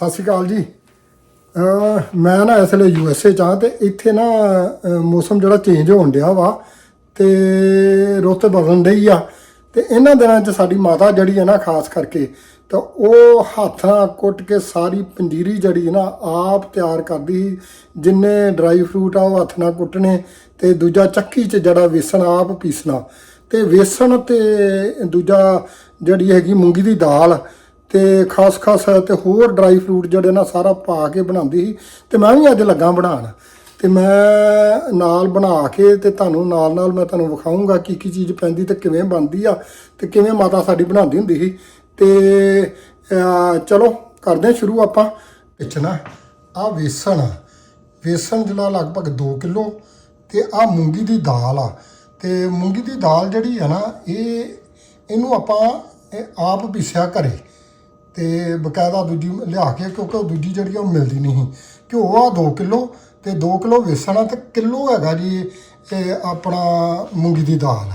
ਸਤਿ ਸ਼੍ਰੀ ਅਕਾਲ ਜੀ। ਮੈਂ ਨਾ ਇਸ ਵੇਲੇ ਯੂ ਐਸ ਏ ਚ ਆ ਤੇ ਇੱਥੇ ਨਾ ਮੌਸਮ ਜਿਹੜਾ ਚੇਂਜ ਹੋਣ ਡਿਆ ਵਾ ਤੇ ਰੁੱਤ ਬਦਲਣ ਡਈ ਆ। ਤੇ ਇਹਨਾਂ ਦਿਨਾਂ 'ਚ ਸਾਡੀ ਮਾਤਾ ਜਿਹੜੀ ਹੈ ਨਾ, ਖਾਸ ਕਰਕੇ ਤਾਂ ਉਹ ਹੱਥਾਂ ਕੁੱਟ ਕੇ ਸਾਰੀ ਪੰਜੀਰੀ ਜਿਹੜੀ ਨਾ, ਆਪ ਤਿਆਰ ਕਰਦੀ ਸੀ। ਜਿੰਨੇ ਡਰਾਈ ਫਰੂਟ ਆ ਉਹ ਹੱਥ ਨਾਲ ਕੁੱਟਣੇ ਤੇ ਦੂਜਾ ਚੱਕੀ 'ਚ ਜਿਹੜਾ ਵੇਸਣ ਆਪ ਪੀਸਣਾ। ਤੇ ਵੇਸਣ ਤੇ ਦੂਜਾ ਜਿਹੜੀ ਹੈਗੀ ਮੂੰਗੀ ਦੀ ਦਾਲ ਤੇ ਖਾਸ ਖਾਸ ਤੇ ਹੋਰ ਡਰਾਈ ਫਰੂਟ ਜਿਹੜੇ ਨਾ ਸਾਰਾ ਪਾ ਕੇ ਬਣਾਉਂਦੀ ਸੀ ਤੇ ਮੈਂ ਵੀ ਅੱਜ ਲੱਗਾ ਬਣਾਉਣ। ਤੇ ਮੈਂ ਨਾਲ ਬਣਾ ਕੇ ਤੇ ਤੁਹਾਨੂੰ ਨਾਲ ਨਾਲ ਮੈਂ ਤੁਹਾਨੂੰ ਵਿਖਾਉਂਗਾ ਕੀ ਕੀ ਚੀਜ਼ ਪੈਂਦੀ ਤੇ ਕਿਵੇਂ ਬਣਦੀ ਆ ਤੇ ਕਿਵੇਂ ਮਾਤਾ ਸਾਡੀ ਬਣਾਉਂਦੀ ਹੁੰਦੀ ਸੀ। ਤੇ ਚਲੋ ਕਰਦੇ ਹਾਂ ਸ਼ੁਰੂ ਆਪਾਂ। ਵਿੱਚ ਨਾ ਆ ਵੇਸਣ ਆ। ਵੇਸਣ ਜਿਹੜਾ ਲਗਭਗ 2 ਕਿਲੋ ਤੇ ਆ ਮੂੰਗੀ ਦੀ ਦਾਲ ਆ। ਤੇ ਮੂੰਗੀ ਦੀ ਦਾਲ ਜਿਹੜੀ ਆ ਨਾ, ਇਹ, ਇਹਨੂੰ ਆਪਾਂ ਆਪ ਪੀਸਿਆ ਘਰੇ ਤੇ ਬਕਾਇਦਾ ਦੂਜੀ ਲਿਆ ਕੇ ਕਿਉਂਕਿ ਉਹ ਦੂਜੀ ਜਿਹੜੀ ਆ ਉਹ ਮਿਲਦੀ ਨਹੀਂ ਸੀ। ਘਿਓ ਆ 2 ਕਿਲੋ ਤੇ 2 ਕਿਲੋ ਵੇਸਣ ਆ ਤੇ ਕਿਲੋ ਹੈਗਾ ਜੀ ਇਹ ਆਪਣਾ ਮੂੰਗੀ ਦੀ ਦਾਲ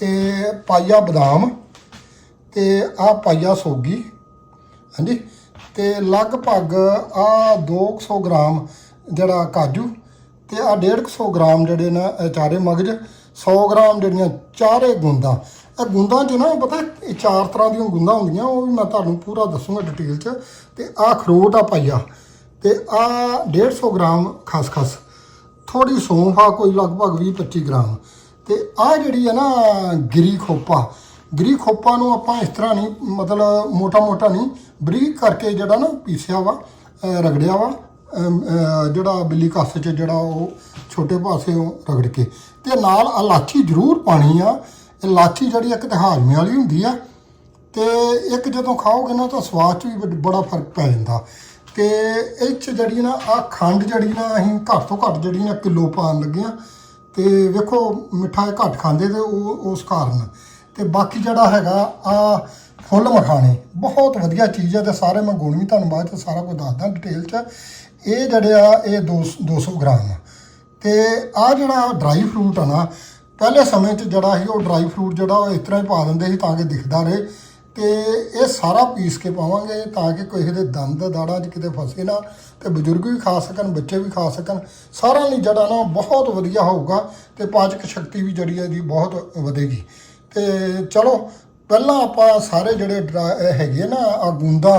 ਤੇ ਪਾਈਆ ਬਦਾਮ ਤੇ ਆ ਪਾਈਆ ਸੋਗੀ, ਹਾਂਜੀ, ਤੇ ਲਗਭਗ ਆ 200 ਗ੍ਰਾਮ ਜਿਹੜਾ ਕਾਜੂ ਤੇ ਆ 150 ਗ੍ਰਾਮ ਜਿਹੜੇ ਨਾ ਚਾਰੇ ਮਗਜ 100 ਗ੍ਰਾਮ ਜਿਹੜੀਆਂ ਚਾਰੇ ਗੁੰਦਾਂ ਇਹ ਗੁੰਦਾਂ 'ਚ ਨਾ ਪਤਾ, ਇਹ ਚਾਰ ਤਰ੍ਹਾਂ ਦੀਆਂ ਗੁੰਦਾਂ ਹੁੰਦੀਆਂ, ਉਹ ਵੀ ਮੈਂ ਤੁਹਾਨੂੰ ਪੂਰਾ ਦੱਸੂਗਾ ਡਿਟੇਲ 'ਚ। ਤੇ ਆ ਖਰੋਟ ਆ ਪਾਈਆ ਤੇ ਆ 150 ਗ੍ਰਾਮ ਖਸਖਸ ਥੋੜੀ ਸੌਂਫ ਆ, ਕੋਈ ਲਗਭਗ 20-25 ਗ੍ਰਾਮ। ਤੇ ਆ ਜਿਹੜੀ ਹੈ ਨਾ, ਗਿਰੀ ਖੋਪਾ ਗਿਰੀ ਖੋਪਾ ਨੂੰ ਆਪਾਂ ਇਸ ਤਰ੍ਹਾਂ ਨਹੀਂ, ਮਤਲਬ ਮੋਟਾ-ਮੋਟਾ ਨਹੀਂ, ਬਰੀਕ ਕਰਕੇ ਜਿਹੜਾ ਨਾ ਪੀਸਿਆ ਵਾ ਰਗੜਿਆ ਵਾ ਜਿਹੜਾ ਬਿੱਲੀ ਕੱਸ 'ਚ ਜਿਹੜਾ ਉਹ ਛੋਟੇ ਪਾਸੇ ਉਹ ਰਗੜ ਕੇ। ਤੇ ਨਾਲ ਇਲਾਚੀ ਜ਼ਰੂਰ ਪਾਣੀ ਆ ਇਲਾਚੀ ਜਿਹੜੀ ਇੱਕ ਤੇ ਹਾਜ਼ਮੇ ਵਾਲੀ ਹੁੰਦੀ ਆ, ਤੇ ਇੱਕ ਜਦੋਂ ਖਾਓਗੇ ਨਾ ਤਾਂ ਸਵਾਦ 'ਚ ਵੀ ਬੜ- ਬੜਾ ਫ਼ਰਕ ਪੈ ਜਾਂਦਾ। ਤੇ ਇਹ 'ਚ ਜਿਹੜੀ ਨਾ ਆ ਖੰਡ ਜਿਹੜੀ ਨਾ, ਅਸੀਂ ਘੱਟ ਤੋਂ ਘੱਟ ਜਿਹੜੀ ਨਾ ਕਿਲੋ ਪਾਉਣ ਲੱਗੇ ਆ। ਤੇ ਵੇਖੋ, ਮਿੱਠਾ ਘੱਟ ਖਾਂਦੇ ਤੇ ਉਹ ਉਸ ਕਾਰਨ। ਤੇ ਬਾਕੀ ਜਿਹੜਾ ਹੈਗਾ ਆ ਫੁੱਲ ਮਖਾਣੇ, ਬਹੁਤ ਵਧੀਆ ਚੀਜ਼ ਹੈ ਤੇ ਸਾਰੇ ਮੈਂ ਗੁਣ ਵੀ ਤੁਹਾਨੂੰ ਬਾਅਦ ਚ ਸਾਰਾ ਕੁਝ ਦੱਸਦਾ ਡਿਟੇਲ ਚ। ਇਹ ਜਿਹੜੇ ਆ, ਇਹ 200 ਗ੍ਰਾਮ ਆ। ਤੇ ਆ ਜਿਹੜਾ ਡਰਾਈ ਫਰੂਟ ਆ ਨਾ ਪਹਿਲੇ ਸਮੇਂ 'ਚ ਜਿਹੜਾ ਸੀ ਉਹ ਡਰਾਈ ਫਰੂਟ ਜਿਹੜਾ ਉਹ ਇਸ ਤਰ੍ਹਾਂ ਹੀ ਪਾ ਦਿੰਦੇ ਸੀ ਤਾਂ ਕਿ ਦਿਖਦਾ ਰਹੇ ਤੇ ਇਹ ਸਾਰਾ ਪੀਸ ਕੇ ਪਾਵਾਂਗੇ ਤਾਂ ਕਿ ਕੋਈ ਇਹਦੇ ਦੰਦ ਦਾੜਾਂ 'ਚ ਕਿਤੇ ਫਸੇ ਨਾ ਤੇ ਬਜ਼ੁਰਗ ਵੀ ਖਾ ਸਕਣ ਬੱਚੇ ਵੀ ਖਾ ਸਕਣ ਸਾਰਿਆਂ ਲਈ ਜਿਹੜਾ ਨਾ ਬਹੁਤ ਵਧੀਆ ਹੋਊਗਾ ਤੇ ਪਾਚਕ ਸ਼ਕਤੀ ਵੀ ਜਿਹੜੀ ਹੈ ਇਹਦੀ ਬਹੁਤ ਵਧੇਗੀ। ਤੇ ਚਲੋ ਪਹਿਲਾਂ ਆਪਾਂ ਸਾਰੇ ਜਿਹੜੇ ਡਰਾ- ਇਹ ਹੈਗੇ ਨਾ ਆ ਗੁੰਦਾ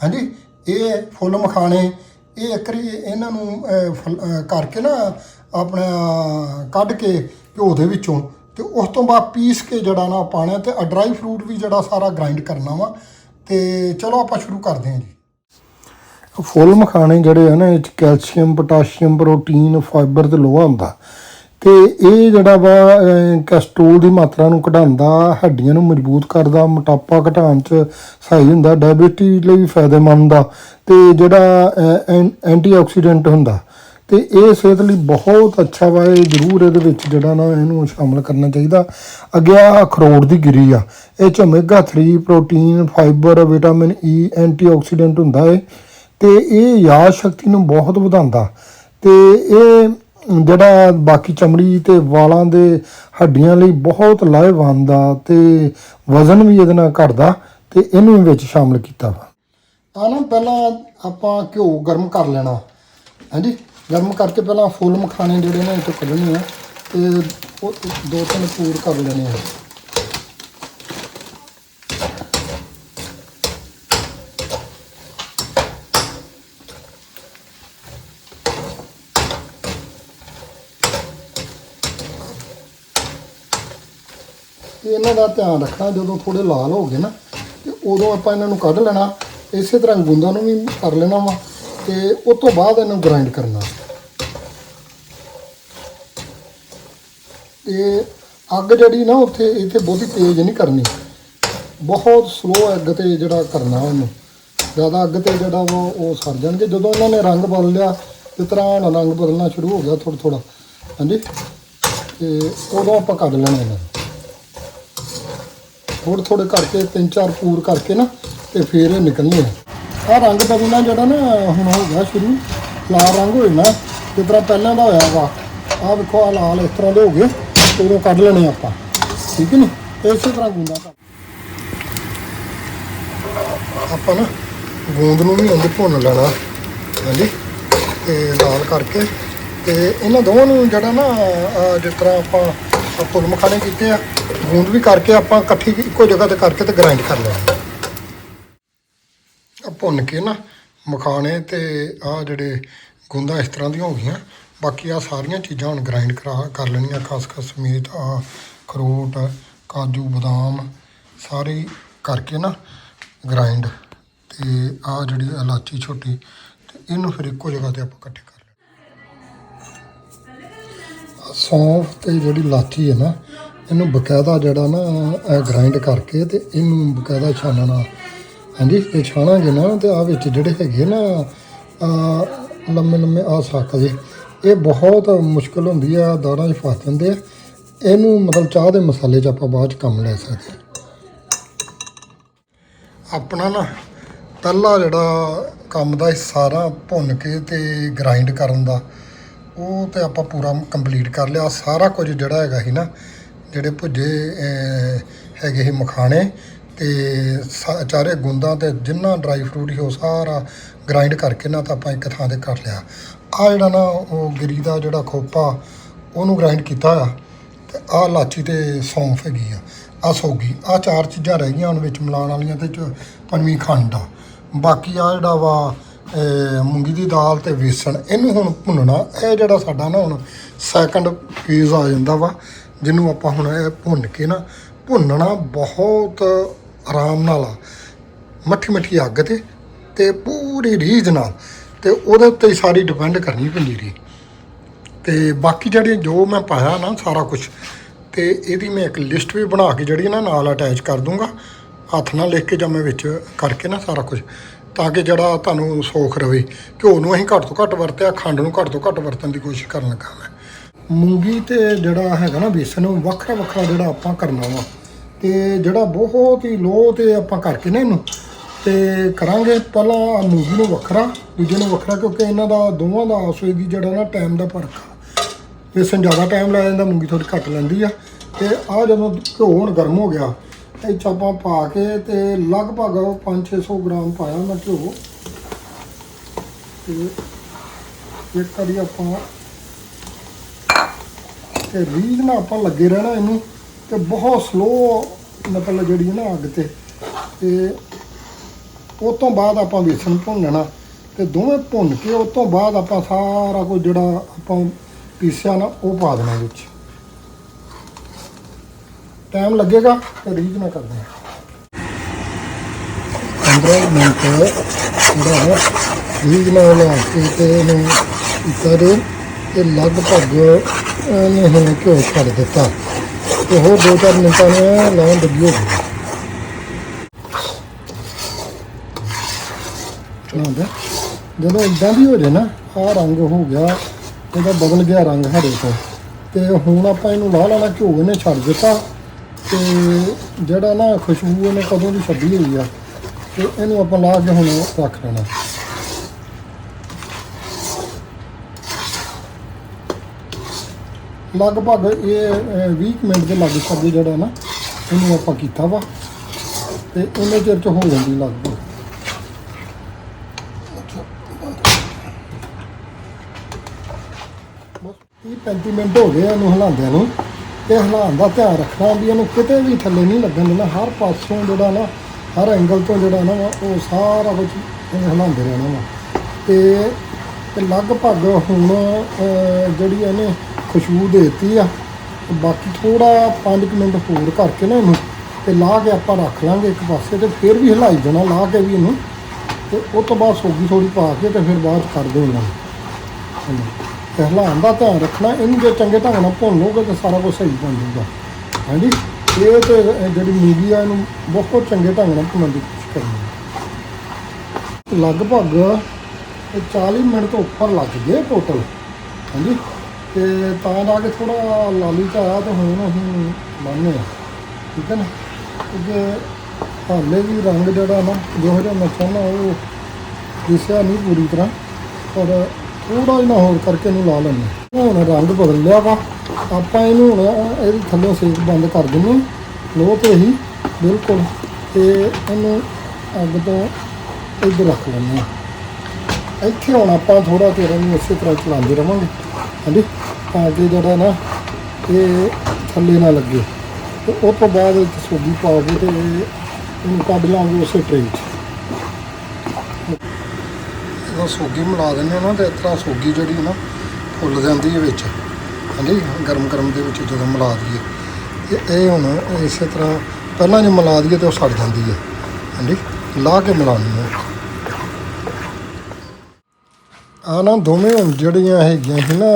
ਹਾਂਜੀ ਇਹ ਫੁੱਲ ਮਖਾਣੇ ਇਹ ਇੱਕਰੀ ਇਹਨਾਂ ਨੂੰ ਅਹ, ਕਰਕੇ ਨਾ ਆਪਣਾ ਕੱਢ ਕੇ ਘਿਓ ਦੇ ਵਿੱਚੋਂ। ਤੇ ਉਸ ਤੋਂ ਬਾਅਦ ਪੀਸ ਕੇ ਜਿਹੜਾ ਨਾ ਪਾਣਾ ਤੇ ਡਰਾਈ ਫਰੂਟ ਵੀ ਜਿਹੜਾ ਸਾਰਾ ਗ੍ਰਾਈਂਡ ਕਰਨਾ ਵਾ। ਤੇ ਚਲੋ ਆਪਾਂ ਸ਼ੁਰੂ ਕਰਦੇ ਹਾਂ ਜੀ। ਫੁੱਲ ਮਖਾਣੇ ਜਿਹੜੇ ਆ ਨਾ, ਇਹ ਚ ਕੈਲਸ਼ੀਅਮ, ਪੋਟਾਸ਼ੀਅਮ, ਪ੍ਰੋਟੀਨ, ਫਾਈਬਰ ਤੇ ਲੋਹਾ ਹੁੰਦਾ। ਤੇ ਇਹ ਜਿਹੜਾ ਵਾ ਕੈਸਟਰੋਲ ਦੀ ਮਾਤਰਾ ਨੂੰ ਘਟਾਉਂਦਾ, ਹੱਡੀਆਂ ਨੂੰ ਮਜ਼ਬੂਤ ਕਰਦਾ, ਮੋਟਾਪਾ ਘਟਾਉਣ ਚ ਸਹੀ ਹੁੰਦਾ ਡਾਇਬੀਟੀਜ਼ ਲਈ ਵੀ ਫਾਇਦੇਮੰਦ ਆ। ਤੇ ਜਿਹੜਾ ਐਂ- ਐਂਟੀਆਕਸੀਡੈਂਟ ਹੁੰਦਾ ਤੇ ਇਹ ਸਿਹਤ ਲਈ ਬਹੁਤ ਅੱਛਾ ਵਾ। ਇਹ ਜ਼ਰੂਰ ਇਹਦੇ ਵਿੱਚ ਜਿਹੜਾ ਨਾ ਇਹਨੂੰ ਸ਼ਾਮਲ ਕਰਨਾ ਚਾਹੀਦਾ। ਅੱਗੇ ਆ ਅਖਰੋਟ ਦੀ ਗਿਰੀ ਆ। ਇਹ ਚ omega 3 protein fibre vitamin E antioxidant ਹੁੰਦਾ ਹੈ ਤੇ ਇਹ ਯਾਦ ਸ਼ਕਤੀ ਨੂੰ ਬਹੁਤ ਵਧਾਉਂਦਾ। ਤੇ ਇਹ ਜਿਹੜਾ ਬਾਕੀ ਚਮੜੀ ਤੇ ਵਾਲਾਂ ਦੇ ਹੱਡੀਆਂ ਲਈ ਬਹੁਤ ਲਾਹੇਵੰਦ ਦਾ ਤੇ ਵਜ਼ਨ ਵੀ ਇਹਦੇ ਨਾਲ ਘਟਦਾ ਤੇ ਇਹਨੂੰ ਵੀ ਵਿੱਚ ਸ਼ਾਮਲ ਕੀਤਾ ਵਾ। ਤਾਂ ਨਾ ਪਹਿਲਾਂ ਆਪਾਂ ਘਿਓ ਗਰਮ ਕਰ ਲੈਣਾ। ਹਾਂਜੀ। ਗਰਮ ਕਰਕੇ ਪਹਿਲਾਂ ਫੁੱਲ ਮਖਾਣੇ ਜਿਹੜੇ ਨੇ ਇਹ ਤੋਂ ਕੱਢਣੇ ਆ ਤੇ ਉਹ ਦੋ ਤਿੰਨ ਪੂਰ ਕਰ ਲੈਣੇ ਆ। ਇਹਨਾਂ ਦਾ ਧਿਆਨ ਰੱਖਣਾ, ਜਦੋਂ ਥੋੜੇ ਲਾਲ ਹੋ ਗਏ ਨਾ, ਤੇ ਉਦੋਂ ਆਪਾਂ ਇਹਨਾਂ ਨੂੰ ਕੱਢ ਲੈਣਾ, ਇਸੇ ਤਰ੍ਹਾਂ ਗੁੰਦਾਂ ਨੂੰ ਵੀ ਕਰ ਲੈਣਾ ਵਾ ਤੇ ਉਸ ਤੋਂ ਬਾਅਦ ਇਹਨੂੰ ਗ੍ਰਾਈਂਡ ਕਰਨਾ। ਤੇ ਅੱਗ ਜਿਹੜੀ ਨਾ ਉੱਥੇ, ਇੱਥੇ ਬਹੁਤੀ ਤੇਜ਼ ਨਹੀਂ ਕਰਨੀ। ਬਹੁਤ ਸਲੋ ਅੱਗ ਤੇ ਜਿਹੜਾ ਕਰਨਾ ਉਹਨੂੰ। ਜ਼ਿਆਦਾ ਅੱਗ ਤੇ ਜਿਹੜਾ ਵਾ ਉਹ ਸੜ ਜਾਣਗੇ। ਜਦੋਂ ਉਹਨਾਂ ਨੇ ਰੰਗ ਬਦਲ ਲਿਆ ਇਸ ਤਰ੍ਹਾਂ ਹੁਣ ਰੰਗ ਬਦਲਣਾ ਸ਼ੁਰੂ ਹੋ ਗਿਆ ਥੋੜਾ ਥੋੜਾ ਹਾਂਜੀ? ਤੇ ਉਦੋਂ ਆਪਾਂ ਕੱਢ ਲੈਣਾ ਇਹਨਾਂ ਨੂੰ ਥੋੜ੍ਹੇ ਥੋੜ੍ਹੇ ਕਰਕੇ ਤਿੰਨ ਚਾਰ ਪੂਰ ਕਰਕੇ ਨਾ, ਤੇ ਫਿਰ ਇਹ ਨਿਕਲਣੇ ਆ। ਆਹ ਰੰਗ ਬਦਲਣਾ ਜਿਹੜਾ ਨਾ, ਹੁਣ ਹੋ ਗਿਆ ਸ਼ੁਰੂ। ਲਾਲ ਰੰਗ ਹੋ ਜਾਣਾ ਜਿਸ ਤਰ੍ਹਾਂ ਪਹਿਲਾਂ ਦਾ ਹੋਇਆ ਵਾ। ਆਹ ਵੇਖੋ, ਆਹ ਲਾਲ ਇਸ ਤਰ੍ਹਾਂ ਦੇ ਹੋ ਗਏ। ਉਦੋਂ ਕੱਢ ਲੈਣੇ ਆਪਾਂ। ਠੀਕ ਨਹੀਂ ਇਸੇ ਤਰ੍ਹਾਂ ਗੁੰਦਾ ਆਪਾਂ ਨਾ ਗੂੰਦ ਨੂੰ ਵੀ ਇੰਜ ਭੁੰਨ ਲੈਣਾ। ਹਾਂਜੀ? ਤੇ ਲਾਲ ਕਰਕੇ। ਤੇ ਇਹਨਾਂ ਦੋਵਾਂ ਨੂੰ ਜਿਹੜਾ ਨਾ ਜਿਸ ਤਰ੍ਹਾਂ ਆਪਾਂ, ਆਹ ਮਖਾਣੇ ਕੀਤੇ ਆ, ਗੂੰਦ ਵੀ ਕਰਕੇ ਆਪਾਂ ਇਕੱਠੀ ਇੱਕੋ ਜਗ੍ਹਾ ਤੇ ਕਰਕੇ ਤੇ ਗ੍ਰਾਈਂਡ ਕਰ ਲੈਣਾ। ਭੁੰਨ ਕੇ ਨਾ ਮਖਾਣੇ ਤੇ ਆ ਜਿਹੜੇ ਗੁੰਦਾ ਇਸ ਤਰ੍ਹਾਂ ਦੀਆਂ ਹੋ ਗਈਆਂ ਬਾਕੀ ਆ ਸਾਰੀਆਂ ਚੀਜ਼ਾਂ ਹੁਣ ਗ੍ਰਾਈਂਡ ਕਰਾ ਕਰ ਲੈਣੀਆਂ, ਖਸਖਸ ਸਮੇਤ ਆ ਖਰੋਟ ਕਾਜੂ, ਬਦਾਮ, ਸਾਰੇ ਕਰਕੇ ਨਾ ਗ੍ਰਾਈਂਡ ਤੇ ਆ ਜਿਹੜੀ ਇਲਾਚੀ ਛੋਟੀ ਤੇ ਇਹਨੂੰ ਫਿਰ ਇੱਕੋ ਜਗ੍ਹਾ ਤੇ ਆਪਾਂ ਇਕੱਠੇ ਕਰ ਲੈਣਾ ਸੌਂਫ ਤੇ ਜਿਹੜੀ ਇਲਾਚੀ ਹੈ ਨਾ, ਇਹਨੂੰ ਬਕਾਇਦਾ ਜਿਹੜਾ ਨਾ ਗ੍ਰਾਈਂਡ ਕਰਕੇ ਤੇ ਇਹਨੂੰ ਬਕਾਇਦਾ ਛਾਨਣਾ। ਹਾਂਜੀ ਤੇ ਛਾਣਾਂਗੇ ਨਾ ਤੇ ਆ ਵਿੱਚ ਜਿਹੜੇ ਹੈਗੇ ਨਾ ਲੰਮੇ ਲੰਮੇ ਆ ਸੱਕ ਜੇ ਇਹ ਬਹੁਤ ਮੁਸ਼ਕਲ ਹੁੰਦੀ ਆ ਦਾੜਾਂ 'ਚ ਫਸ ਜਾਂਦੇ ਆ। ਇਹਨੂੰ ਮਤਲਬ ਚਾਹ ਦੇ ਮਸਾਲੇ 'ਚ ਆਪਾਂ ਬਾਅਦ 'ਚ ਕੰਮ ਲੈ ਸਕਦੇ ਆਪਣਾ ਨਾ ਪਹਿਲਾ ਜਿਹੜਾ ਕੰਮ ਦਾ ਸਾਰਾ ਭੁੰਨ ਕੇ ਤੇ ਗ੍ਰਾਈਂਡ ਕਰਨ ਦਾ, ਉਹ ਤੇ ਆਪਾਂ ਪੂਰਾ ਕੰਪਲੀਟ ਕਰ ਲਿਆ। ਸਾਰਾ ਕੁਝ ਜਿਹੜਾ ਹੈਗਾ ਸੀ ਨਾ, ਜਿਹੜੇ ਭੁੱਜੇ ਹੈਗੇ ਸੀ ਮਖਾਣੇ ਤੇ ਸਾ- ਚਾਰੇ ਗੁੰਦਾਂ ਤੇ ਜਿੰਨਾ ਡਰਾਈ ਫਰੂਟ ਹੀ ਉਹ ਸਾਰਾ ਗ੍ਰਾਈਂਡ ਕਰਕੇ ਨਾ ਤਾਂ ਆਪਾਂ ਇੱਕ ਥਾਂ ਤੇ ਕਰ ਲਿਆ। ਆ ਜਿਹੜਾ ਨਾ ਉਹ ਗਿਰੀ ਦਾ ਜਿਹੜਾ ਖੋਪਾ, ਉਹਨੂੰ ਗ੍ਰਾਈਂਡ ਕੀਤਾ ਆ ਤੇ ਆਹ ਲਾਚੀ ਤੇ ਸੌਂਫ ਹੈਗੀ ਆ ਆ ਸੌਗੀ ਆ ਚਾਰ ਚੀਜ਼ਾਂ ਰਹਿ ਗਈਆਂ ਹੁਣ ਵਿੱਚ ਮਿਲਾਉਣ ਵਾਲੀਆਂ ਤੇ ਚ- ਪੰਜਵੀਂ ਖੰਡ ਆ। ਬਾਕੀ ਆ ਜਿਹੜਾ ਵਾ ਮੂੰਗੀ ਦੀ ਦਾਲ ਤੇ ਵੇਸਣ, ਇਹਨੂੰ ਹੁਣ ਭੁੰਨਣਾ, ਇਹ ਜਿਹੜਾ ਸਾਡਾ ਨਾ ਹੁਣ ਸੈਕੰਡ ਫੇਜ਼ ਆ ਜਾਂਦਾ ਵਾ, ਜਿਹਨੂੰ ਆਪਾਂ ਹੁਣ ਇਹ ਭੁੰਨ ਕੇ ਨਾ, ਭੁੰਨਣਾ ਬਹੁਤ ਆਰਾਮ ਨਾਲ ਆ। ਮੱਠੀ ਮੱਠੀ ਅੱਗ ਤੇ ਤੇ ਪੂਰੀ ਰੀਝ ਨਾਲ ਤੇ ਉਹਦੇ ਉੱਤੇ ਹੀ ਸਾਰੀ ਡਿਪੈਂਡ ਕਰਨੀ ਪੰਜੀਰੀ ਰਹੀ। ਤੇ ਬਾਕੀ ਜਿਹੜੇ ਜੋ ਮੈਂ ਪਾਇਆ ਨਾ ਸਾਰਾ ਕੁਝ ਤੇ ਇਹਦੀ ਮੈਂ ਇੱਕ ਲਿਸਟ ਵੀ ਬਣਾ ਕੇ ਜਿਹੜੀ ਨਾ ਨਾਲ ਅਟੈਚ ਕਰ ਦੂੰਗਾ, ਹੱਥ ਨਾਲ ਲਿਖ ਕੇ ਜਾਂ ਮੈਂ ਵਿੱਚ ਕਰਕੇ ਨਾ ਸਾਰਾ ਕੁਝ ਤਾਂ ਕਿ ਜਿਹੜਾ ਤੁਹਾਨੂੰ ਸੌਖ ਰਵੇ। ਘਿਓ ਨੂੰ ਅਸੀਂ ਘੱਟ ਤੋਂ ਘੱਟ ਵਰਤਿਆ, ਖੰਡ ਨੂੰ ਘੱਟ ਤੋਂ ਘੱਟ ਵਰਤਣ ਦੀ ਕੋਸ਼ਿਸ਼ ਕਰਨ ਲੱਗਾ ਮੈਂ। ਮੂੰਗੀ ਤੇ ਜਿਹੜਾ ਹੈਗਾ ਨਾ ਬੇਸਨ, ਉਹ ਵੱਖਰਾ ਵੱਖਰਾ ਜਿਹੜਾ ਆਪਾਂ ਕਰਨਾ ਵਾ, ਤੇ ਜਿਹੜਾ ਬਹੁਤ ਹੀ ਲੋ ਤੇ ਆਪਾਂ ਕਰਕੇ ਨਾ ਇਹਨੂੰ ਤੇ ਕਰਾਂਗੇ ਪਹਿਲਾਂ ਆਹ ਮੂੰਗੀ ਨੂੰ ਵੱਖਰਾ, ਦੂਜੇ ਨੂੰ ਵੱਖਰਾ, ਕਿਉਂਕਿ ਇਹਨਾਂ ਦਾ, ਦੋਵਾਂ ਦਾ ਆਪਸ ਦੀ ਜਿਹੜਾ ਨਾ ਟਾਈਮ ਦਾ ਫ਼ਰਕ ਆ। ਬੇਸਨ ਜ਼ਿਆਦਾ ਟਾਈਮ ਲੈ ਜਾਂਦਾ, ਮੂੰਗੀ ਥੋੜੀ ਘੱਟ ਲੈਂਦੀ ਆ। ਤੇ ਆ ਜਦੋਂ ਘਿਓ ਹੁਣ ਗਰਮ ਹੋ ਗਿਆ ਇਹ 'ਚ ਆਪਾਂ ਪਾ ਕੇ ਤੇ ਲਗਭਗ 5-600 ਗ੍ਰਾਮ ਪਾਇਆ ਮੈਂ ਘਿਓ। ਤੇ ਇੱਕ ਵਾਰੀ ਆਪਾਂ ਤੇ ਰੀਝ ਨਾਲ ਆਪਾਂ ਲੱਗੇ ਰਹਿਣਾ ਇਹਨੂੰ, ਤੇ ਬਹੁਤ ਸਲੋ ਮਤਲਬ ਜਿਹੜੀ ਹੈ ਨਾ ਅੱਗ ਤੇ। ਤੇ ਉਹ ਤੋਂ ਬਾਅਦ ਆਪਾਂ ਵੇਸਣ ਭੁੰਨਣਾ ਤੇ ਦੋਵੇਂ ਭੁੰਨ ਕੇ ਉਸ ਤੋਂ ਬਾਅਦ ਆਪਾਂ ਸਾਰਾ ਕੁਝ ਜਿਹੜਾ ਆਪਾਂ ਪੀਸਿਆ ਨਾ, ਉਹ ਪਾ ਦੇਣਾ ਵਿੱਚ। ਟਾਈਮ ਲੱਗੇਗਾ ਤੇ ਰੀਝ ਨਾ ਕਰਦੇ ਹਾਂ। 15 ਮਿੰਟ ਜਿਹੜਾ ਹੈ ਰੀਜ ਨਾਲ ਲਾ ਕੇ ਤੇ ਇਹਨੂੰ ਕਰੇ ਤੇ ਲਗਭਗ ਇਹਨੇ ਹੁਣ ਘਿਓ ਛੱਡ ਦਿੱਤਾ। ਤੇ ਹੋਰ 2-4 ਮਿੰਟਾਂ ਨੇ ਲਾਉਣ ਲੱਗੀ ਹੋ ਗਈ ਚਲਾਉਂਦਾ ਜਦੋਂ ਇਦਾਂ ਦੀ ਹੋ ਜੇ ਨਾ ਆਹ ਰੰਗ ਹੋ ਗਿਆ ਇਹਦਾ ਬਦਲ ਗਿਆ ਰੰਗ ਹਰੇ ਤੋਂ। ਤੇ ਹੁਣ ਆਪਾਂ ਇਹਨੂੰ ਲਾਹ ਲੈਣਾ ਘਿਓ ਇਹਨੇ ਛੱਡ ਦਿੱਤਾ। ਤੇ ਜਿਹੜਾ ਨਾ ਖੁਸ਼ਬੂ ਇਹਨੇ ਕਦੋਂ ਦੀ ਛੱਡੀ ਹੋਈ ਆ ਤੇ ਇਹਨੂੰ ਆਪਾਂ ਲਾ ਕੇ ਹੁਣ ਰੱਖ ਲੈਣਾ ਲਗਭਗ ਇਹ ਅਹ, 20 ਕੁ ਮਿੰਟ ਦੇ ਲੱਗ ਸਕਦੇ ਜਿਹੜਾ ਨਾ ਇਹਨੂੰ ਆਪਾਂ ਕੀਤਾ ਵਾ। ਤੇ ਉਹਨੇ ਚਿਰ ਚ ਹੋ ਜਾਂਦੀ ਲਗਭਗ 35 ਮਿੰਟ ਹੋ ਗਏ ਇਹਨੂੰ ਹਿਲਾਉਂਦਿਆਂ ਨੂੰ, ਤੇ ਹਿਲਾਉਣ ਦਾ ਧਿਆਨ ਰੱਖਣਾ ਵੀ ਇਹਨੂੰ ਕਿਤੇ ਵੀ ਥੱਲੇ ਨਹੀਂ ਲੱਗਣ ਦੇਣਾ, ਹਰ ਪਾਸੋਂ ਜਿਹੜਾ ਨਾ, ਹਰ ਐਂਗਲ ਤੋਂ ਜਿਹੜਾ ਨਾ, ਉਹ ਸਾਰਾ ਕੁਝ ਇਹਨੂੰ ਹਿਲਾਉਂਦੇ ਰਹਿਣਾ ਵਾ। ਤੇ ਲਗਭਗ ਹੁਣ ਜਿਹੜੀ ਇਹਨੇ ਖੁਸ਼ਬੂ ਦੇਤੀ ਆ, ਤੇ ਬਾਕੀ ਥੋੜਾ 5 ਮਿੰਟ ਹੋਰ ਕਰਕੇ ਨਾ ਇਹਨੂੰ, ਤੇ ਲਾ ਕੇ ਆਪਾਂ ਰੱਖ ਲਾਂਗੇ ਇੱਕ ਪਾਸੇ, ਤੇ ਫਿਰ ਵੀ ਹਿਲਾਈ ਜਾਣਾ, ਲਾ ਕੇ ਵੀ ਇਹਨੂੰ, ਤੇ ਉਹ ਤੋਂ ਬਾਅਦ ਸੋਗੀ ਥੋੜੀ ਪਾ ਕੇ ਤੇ ਫਿਰ ਬਾਅਦ 'ਚ ਕਰ ਦੇਣਾ ਇਹਨੂੰ ਤੇ ਹਿਲਾਉਣ ਦਾ ਧਿਆਨ ਰੱਖਣਾ, ਇਹਨੂੰ ਜੇ ਚੰਗੇ ਢੰਗ ਨਾਲ ਭੁੰਨ ਲਓਗੇ ਤਾਂ ਸਾਰਾ ਕੁਝ ਸਹੀ ਬਣ ਜਾਊਗਾ। ਹਾਂਜੀ? ਇਹ ਤੇ ਜਿਹੜੀ ਮੂਲੀ ਆ ਇਹਨੂੰ ਬਹੁਤ ਚੰਗੇ ਢੰਗ ਨਾਲ ਭੁੰਨਣ ਦੀ ਕੋਸ਼ਿਸ਼ ਕਰਨੀ ਲਗਭਗ ਇਹ 40 ਮਿੰਟ ਤੋਂ ਉੱਪਰ ਲੱਗ ਗਏ ਟੋਟਲ ਹਾਂਜੀ? ਤੇ ਤਾਂ ਜਾ ਕੇ ਥੋੜਾ ਲਾਲੀ ਚ ਆਇਆ ਤੇ ਹੁਣ ਅਸੀਂ ਲਾਉਂਦੇ ਆ। ਠੀਕ ਹੈ ਨਾ? ਕਿਉਂਕਿ ਹਾਲੇ ਵੀ ਰੰਗ ਜਿਹੜਾ ਨਾ, ਜਿਹੋ ਜਿਹਾ ਮੈਂ ਚਾਹੁੰਦਾ ਉਹ ਦਿਸਿਆ ਨਹੀਂ ਪੂਰੀ ਤਰ੍ਹਾਂ, ਪਰ ਥੋੜਾ ਜਿਹਾ ਹੋਰ ਕਰਕੇ ਇਹਨੂੰ ਲਾ ਲੈਂਦੇ ਹਾਂ। ਹੁਣ ਰੰਗ ਬਦਲ ਲਿਆ ਵਾ। ਆਪਾਂ ਇਹਨੂੰ ਹੁਣ ਇਹਦੇ ਥੱਲੇ ਸੇਕ ਬੰਦ ਕਰ ਦਿੰਦੇ ਹਾਂ। ਲੋ ਤੇ ਹੀ, ਬਿਲਕੁਲ। ਤੇ ਇਹਨੂੰ ਅੱਗ ਤੋਂ ਇੱਧਰ ਰੱਖ ਲੈਂਦੇ ਹਾਂ। ਇੱਥੇ ਹੁਣ ਆਪਾਂ ਥੋੜਾ ਚਿਰ ਇਹਨੂੰ ਇਸੇ ਤਰ੍ਹਾਂ ਚਲਾਉਂਦੇ ਰਵਾਂਗੇ। ਹਾਂਜੀ? ਤਾਂ ਕਿ ਜਿਹੜਾ ਨਾ ਇਹ ਥੱਲੇ ਨਾ ਲੱਗੇ। ਤੇ ਉਸ ਤੋਂ ਬਾਅਦ ਇਹ ਸੋਗੀ ਪਾ ਕੇ ਤੇ ਇਹਨੂੰ ਕੱਢ ਲਾਂਗੇ ਉਸੇ ਟ੍ਰੇ 'ਚ। ਜਦੋਂ ਸੋਗੀ ਮਿਲਾ ਦਿੰਦੇ ਹਾਂ ਨਾ ਤੇ ਇਸ ਤਰ੍ਹਾਂ ਸੋਗੀ ਜਿਹੜੀ ਨਾ ਫੁੱਲ ਜਾਂਦੀ ਹੈ ਵਿੱਚ ਹਾਂਜੀ ਗਰਮ ਗਰਮ ਦੇ ਵਿੱਚ ਜਦੋਂ ਮਿਲਾ ਦਈਏ। ਤੇ ਇਹ ਹੁਣ ਇਸੇ ਤਰ੍ਹਾਂ ਪਹਿਲਾਂ ਜੇ ਮਿਲਾ ਦਈਏ ਤੇ ਉਹ ਸੜ ਜਾਂਦੀ ਹੈ ਹਾਂਜੀ ਲਾ ਕੇ ਮਿਲਾਉਣੀ ਹੈ। ਆ ਨਾ ਦੋਵੇਂ ਜਿਹੜੀਆਂ ਹੈਗੀਆਂ ਸੀ ਨਾ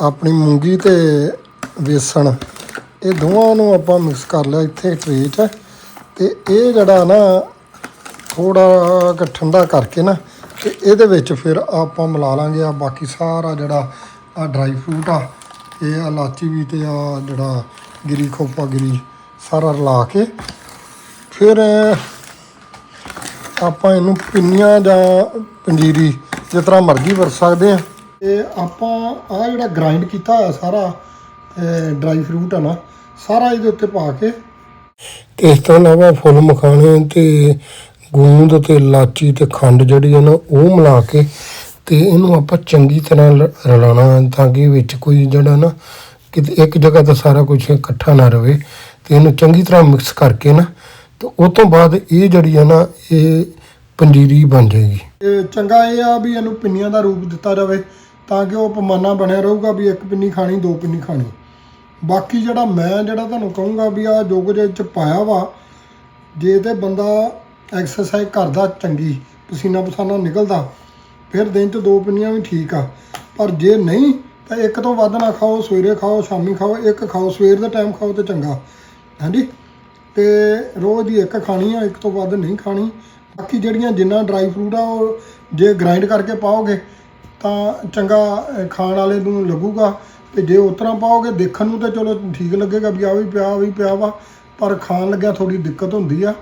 ਆਪਣੀ ਮੂੰਗੀ ਤੇ ਵੇਸਣ, ਇਹ ਦੋਵਾਂ ਨੂੰ ਆਪਾਂ ਮਿਕਸ ਕਰ ਲਿਆ ਇੱਥੇ ਟਰੇ 'ਚ ਤੇ ਇਹ ਜਿਹੜਾ ਨਾ ਥੋੜਾ ਕੁ ਠੰਡਾ ਕਰਕੇ ਨਾ ਤੇ ਇਹਦੇ ਵਿੱਚ ਫਿਰ ਆਪਾਂ ਮਿਲਾ ਲਾਂਗੇ ਆ ਬਾਕੀ ਸਾਰਾ ਜਿਹੜਾ ਆ ਡਰਾਈ ਫਰੂਟ ਆ, ਇਹ ਆ ਲਾਚੀ ਵੀ ਤੇ ਆ ਜਿਹੜਾ ਗਿਰੀ ਖੋਪਾ ਗਿਰੀ ਸਾਰਾ ਰਲਾ ਕੇ ਫਿਰ ਆਪਾਂ ਇਹਨੂੰ ਪਿੰਨੀਆਂ ਜਾਂ ਪੰਜੀਰੀ ਜਿਸ ਤਰ੍ਹਾਂ ਮਰਜ਼ੀ ਵਰਤ ਸਕਦੇ ਆ। ਇਹ ਆਪਾਂ ਆ ਜਿਹੜਾ ਗ੍ਰਾਈਂਡ ਕੀਤਾ ਹੋਇਆ ਸਾਰਾ ਡਰਾਈ ਫਰੂਟ ਆ ਨਾ, ਸਾਰਾ ਇਹਦੇ ਉੱਤੇ ਪਾ ਕੇ ਤੇ ਇਸ ਤੋਂ ਇਲਾਵਾ ਫੁੱਲ ਮਖਾਣੇ ਤੇ ਗੂੰਦ ਤੇ ਇਲਾਚੀ ਤੇ ਖੰਡ ਜਿਹੜੀ ਹੈ ਨਾ, ਉਹ ਮਿਲਾ ਕੇ ਤੇ ਇਹਨੂੰ ਆਪਾਂ ਚੰਗੀ ਤਰ੍ਹਾਂ ਲ- ਰਲਾਉਣਾ ਤਾਂ ਕਿ ਵਿੱਚ ਕੋਈ ਜਿਹੜਾ ਨਾ ਕਿਤੇ ਇੱਕ ਜਗ੍ਹਾ ਤੇ ਸਾਰਾ ਕੁਝ ਇਕੱਠਾ ਨਾ ਰਵੇ ਤੇ ਇਹਨੂੰ ਚੰਗੀ ਤਰ੍ਹਾਂ ਮਿਕਸ ਕਰਕੇ ਨਾ, ਤੇ ਉਸ ਤੋਂ ਬਾਅਦ ਇਹ ਜਿਹੜੀ ਹੈ ਨਾ, ਇਹ ਪੰਜੀਰੀ ਬਣ ਜਾਏਗੀ। ਇਹ ਚੰਗਾ ਇਹ ਆ ਵੀ ਇਹਨੂੰ ਪਿੰਨੀਆਂ ਦਾ ਰੂਪ ਦਿੱਤਾ ਜਾਵੇ ਤਾਂ ਕਿ ਉਹ ਪਮਾਨਾ ਬਣਿਆ ਰਹੂਗਾ ਵੀ ਇੱਕ ਪਿੰਨੀ ਖਾਣੀ, ਦੋ ਪਿੰਨੀ ਖਾਣੀ। ਬਾਕੀ ਜਿਹੜਾ ਮੈਂ ਜਿਹੜਾ ਤੁਹਾਨੂੰ ਕਹੂੰਗਾ ਵੀ ਆ ਜੋ ਕੁਝ ਇਹ ਚ ਪਾਇਆ ਵਾ, ਜੇ ਤੇ ਬੰਦਾ ਐਕਸਰਸਾਈਜ਼ ਕਰਦਾ ਚੰਗੀ ਪਸੀਨਾ ਪਸਾਨਾ ਨਿਕਲਦਾ। ਫਿਰ ਦਿਨ ਚ ਦੋ ਪਿੰਨੀਆਂ ਵੀ ਠੀਕ ਆ, ਪਰ ਜੇ ਨਹੀਂ, ਤਾਂ ਇੱਕ ਤੋਂ ਵੱਧ ਨਾ ਖਾਓ, ਸਵੇਰੇ ਖਾਓ, ਸ਼ਾਮੀ ਖਾਓ, ਇੱਕ ਖਾਓ, ਸਵੇਰ ਦਾ ਟਾਈਮ ਖਾਓ ਤੇ ਚੰਗਾ। ਹਾਂਜੀ? ਤੇ ਰੋਜ਼ ਦੀ ਇੱਕ ਖਾਣੀ ਆ, ਇੱਕ ਤੋਂ ਵੱਧ ਨਹੀਂ ਖਾਣੀ। ਬਾਕੀ ਜਿਹੜੀਆਂ ਜਿੰਨਾ ਡਰਾਈ ਫਰੂਟ ਆ, ਉਹ ਜੇ ਗ੍ਰਾਈਂਡ ਕਰਕੇ ਪਾਓਗੇ, ਤਾਂ ਚੰਗਾ ਖਾਣ ਵਾਲੇ ਨੂੰ ਲੱਗੂਗਾ। ਤੇ ਜੇ ਉਸ ਤਰ੍ਹਾਂ ਪਾਓਗੇ, ਦੇਖਣ ਨੂੰ ਤਾਂ ਚਲੋ ਠੀਕ ਲੱਗੇਗਾ ਵੀ ਆ ਵੀ ਪਿਆ ਵੀ ਪਿਆ ਵਾ, ਪਰ ਖਾਣ ਲੱਗਿਆ ਥੋੜੀ ਦਿੱਕਤ ਹੁੰਦੀ ਆ।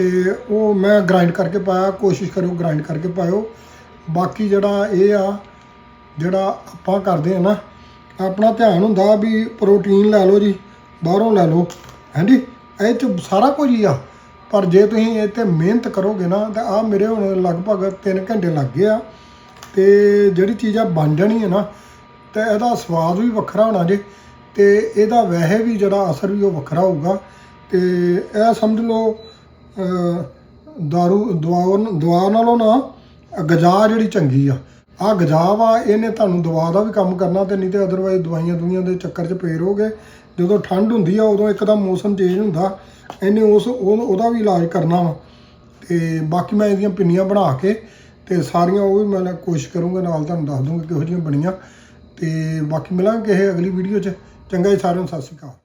ਤੇ ਉਹ ਮੈਂ ਗ੍ਰਾਈਂਡ ਕਰਕੇ ਪਾਇਆ, ਕੋਸ਼ਿਸ਼ ਕਰਿਓ ਗ੍ਰਾਈਂਡ ਕਰਕੇ ਪਾਇਓ। ਬਾਕੀ ਜਿਹੜਾ ਇਹ ਆ, ਜਿਹੜਾ ਆਪਾਂ ਕਰਦੇ ਆ ਨਾ, ਆਪਣਾ ਧਿਆਨ ਹੁੰਦਾ ਵੀ ਪ੍ਰੋਟੀਨ ਲੈ ਲਓ ਜੀ, ਬਾਹਰੋਂ ਲੈ ਲਓ ਹਾਂਜੀ ਇਹ ਚ ਸਾਰਾ ਕੁਝ ਹੀ ਆ। ਪਰ ਜੇ ਤੁਸੀਂ ਇਹ ਤੇ ਮਿਹਨਤ ਕਰੋਗੇ ਨਾ, ਤਾਂ ਆ ਮੇਰੇ ਹੁਣ ਲਗਭਗ 3 ਘੰਟੇ ਲੱਗ ਗਏ ਆ। ਤੇ ਜਿਹੜੀ ਚੀਜ਼ ਆ ਬਣ ਜਾਣੀ ਹੈ ਨਾ, ਤੇ ਇਹਦਾ ਸਵਾਦ ਵੀ ਵੱਖਰਾ ਹੋਣਾ ਜੇ। ਤੇ ਇਹਦਾ ਵੈਸੇ ਵੀ ਜਿਹੜਾ ਅਸਰ ਵੀ ਉਹ ਵੱਖਰਾ ਹੋਊਗਾ। ਤੇ ਇਹ ਸਮਝ ਲਓ ਅਹ, ਦਾਰੂ ਦਵਾ ਦਵਾ ਨਾਲੋਂ ਨਾ ਗਜਾ ਜਿਹੜੀ ਚੰਗੀ ਆ। ਆ ਗਜਾ ਵਾ ਇਹਨੇ ਤੁਹਾਨੂੰ ਦਵਾ ਦਾ ਵੀ ਕੰਮ ਕਰਨਾ ਤੇ ਨਹੀਂ ਤੇ ਅਦਰਵਾਈਜ਼ ਦਵਾਈਆਂ ਦੁਨੀਆਂ ਦੇ ਚੱਕਰ 'ਚ ਪਏ ਰਹੋਗੇ। ਜਦੋਂ ਠੰਡ ਹੁੰਦੀ ਆ ਉਦੋਂ ਇੱਕਦਮ ਮੌਸਮ ਚੇਂਜ ਹੁੰਦਾ। ਇਹਨੇ ਉਸ ਉਹਦਾ ਵੀ ਇਲਾਜ ਕਰਨਾ ਵਾ। ਤੇ ਬਾਕੀ ਮੈਂ ਇਹਦੀਆਂ ਪਿੰਨੀਆਂ ਬਣਾ ਕੇ ਤੇ ਸਾਰੀਆਂ ਉਹ ਵੀ ਮੈਂ ਕੋਸ਼ਿਸ਼ ਕਰੂੰਗਾ ਨਾਲ ਤੁਹਾਨੂੰ ਦੱਸ ਦੂੰਗਾ ਕਿਹੋ ਜਿਹੀਆਂ ਬਣੀਆਂ। ਤੇ ਬਾਕੀ ਮਿਲਾਂਗੇ ਕਿਸੇ ਅਗਲੀ ਵੀਡੀਓ 'ਚ। ਚੰਗਾ ਜੀ ਸਾਰਿਆਂ ਨੂੰ ਸਤਿ ਸ਼੍ਰੀ ਅਕਾਲ।